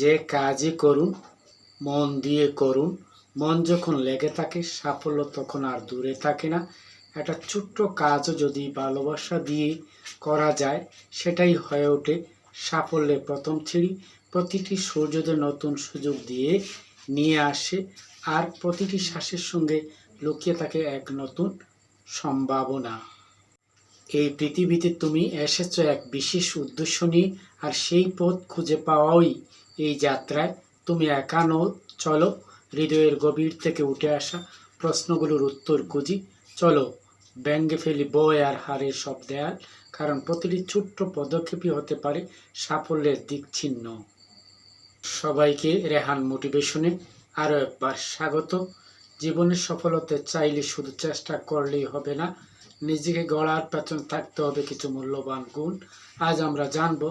যে কাজই করুন, মন দিয়ে করুন। মন যখন লেগে থাকে, সাফল্য তখন আর দূরে থাকে না। একটা ছোট্ট কাজও যদি ভালোবাসা দিয়ে করা যায়, সেটাই হয়ে ওঠে সাফল্যের প্রথম ছিঁড়ি প্রতিটি সূর্যোদয় নতুন সুযোগ দিয়ে নিয়ে আসে, আর প্রতিটি শ্বাসের সঙ্গে লুকিয়ে থাকে এক নতুন সম্ভাবনা। এই পৃথিবীতে তুমি এসেছ এক বিশেষ উদ্দেশ্য নিয়ে, আর সেই পথ খুঁজে পাওয়াই এই যাত্রায় তুমি একা নও, চলো হৃদয়ের গভীর থেকে উঠে আসা প্রশ্নগুলোর উত্তর খুঁজি। চলো, ব্যঙ্গে ফেলি বয় আর হারের সব দেয়াল, কারণ প্রতিটি ছোট্ট পদক্ষেপই হতে পারে সাফল্যের দিক সবাইকে রেহান মোটিভেশনে আরও একবার স্বাগত। জীবনের সফলতা চাইলে শুধু চেষ্টা করলেই হবে না, নিজেকে গড়ার পেছন থাকতে হবে কিছু মূল্যবান গুণ। আজ আমরা জানব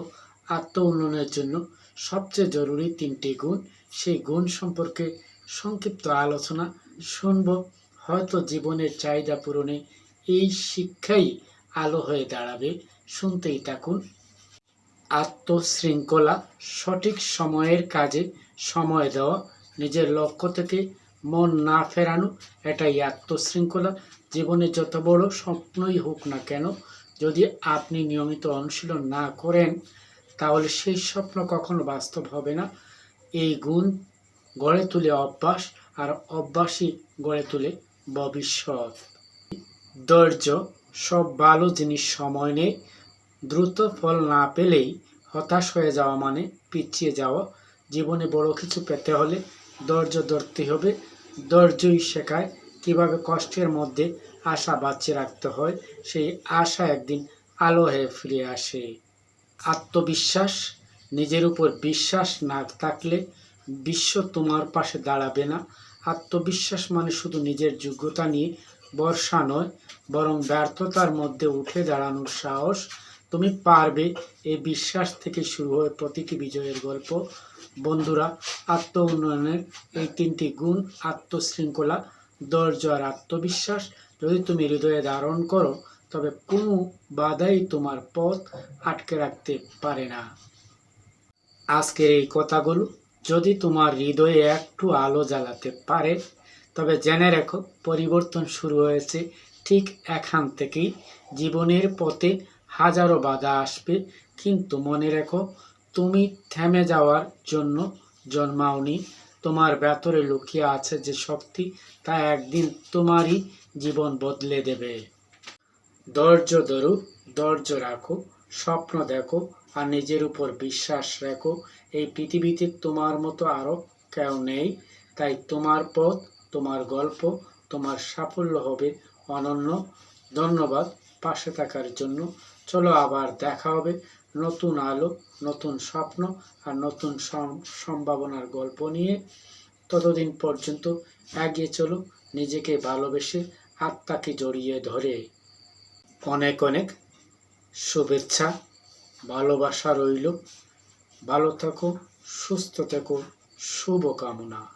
আত্ম উন্নয়নের জন্য সবচেয়ে জরুরি তিনটি গুণ। সেই গুণ সম্পর্কে সংক্ষিপ্ত আলোচনা শুনব। হয়তো জীবনের চাহিদা পূরণে এই শিক্ষাই আলো হয়ে দাঁড়াবে। শুনতেই থাকুন। আত্মশৃঙ্খলা সঠিক সময়ের কাজে সময় দেওয়া, নিজের লক্ষ্য থেকে মন না ফেরানো, এটাই আত্মশৃঙ্খলা। জীবনে যত বড় স্বপ্নই হোক না কেন, যদি আপনি নিয়মিত অনুশীলন না করেন তাহলে সেই স্বপ্ন কখনো বাস্তব হবে না। এই গুণ গড়ে তুলে অভ্যাস আর অভ্যাসই গড়ে তুলে ভবিষ্যৎ। ধৈর্য, সব ভালো জিনিস সময় নেই। দ্রুত ফল না পেলেই হতাশ হয়ে যাওয়া মানে পিছিয়ে যাওয়া। জীবনে বড় কিছু পেতে হলে ধৈর্য ধরতে হবে। ধৈর্যই শেখায় কীভাবে কষ্টের মধ্যে আশা বাঁচিয়ে রাখতে হয়। সেই আশা একদিন আলো হয়ে ফিরে আসে। আত্মবিশ্বাস, নিজের উপর বিশ্বাস না থাকলে বিশ্ব তোমার পাশে দাঁড়াবে না। আত্মবিশ্বাস মানে শুধু নিজের যোগ্যতা নিয়ে বর্ষা নয়, বরং ব্যর্থতার মধ্যে উঠে দাঁড়ানোর সাহস। তুমি পারবে এই বিশ্বাস থেকে শুরু হয় প্রতিটি বিজয়ের গল্প। বন্ধুরা আত্ম উন্নয়নের এই তিনটি গুণ, আত্মশৃঙ্খলা ধৈর্য আর আত্মবিশ্বাস। যদি তুমি হৃদয়ে ধারণ করো তবে কোনো বাধাই তোমার পথ আটকে রাখতে পারে না। আজকের এই কথাগুলো যদি তোমার হৃদয়ে একটু আলো জ্বালাতে পারে, তবে জেনে রেখো পরিবর্তন শুরু হয়েছে ঠিক এখান থেকেই। জীবনের পথে হাজারো বাধা আসবে, কিন্তু মনে রেখো তুমি থেমে যাওয়ার জন্য জন্মাওনি। তোমার ভেতরে লুকিয়ে আছে যে শক্তি, তা একদিন তোমারই জীবন বদলে দেবে। ধৈর্য ধরো, ধৈর্য রাখো, স্বপ্ন দেখো আর নিজের উপর বিশ্বাস রাখো। এই পৃথিবীতে তোমার মতো আরও কেউ নেই। তাই তোমার পথ, তোমার গল্প, তোমার সাফল্য হবে অনন্য। ধন্যবাদ পাশে থাকার জন্য। চলো আবার দেখা হবে। নতুন আলো, নতুন স্বপ্ন আর নতুন সম্ভাবনার গল্প নিয়ে। ততদিন পর্যন্ত এগিয়ে চলো, নিজেকে ভালোবেসে আত্মাকে জড়িয়ে ধরে। অনেক অনেক শুভেচ্ছা ভালোবাসা রইল। ভালো থাকো সুস্থ থেকো শুভকামনা।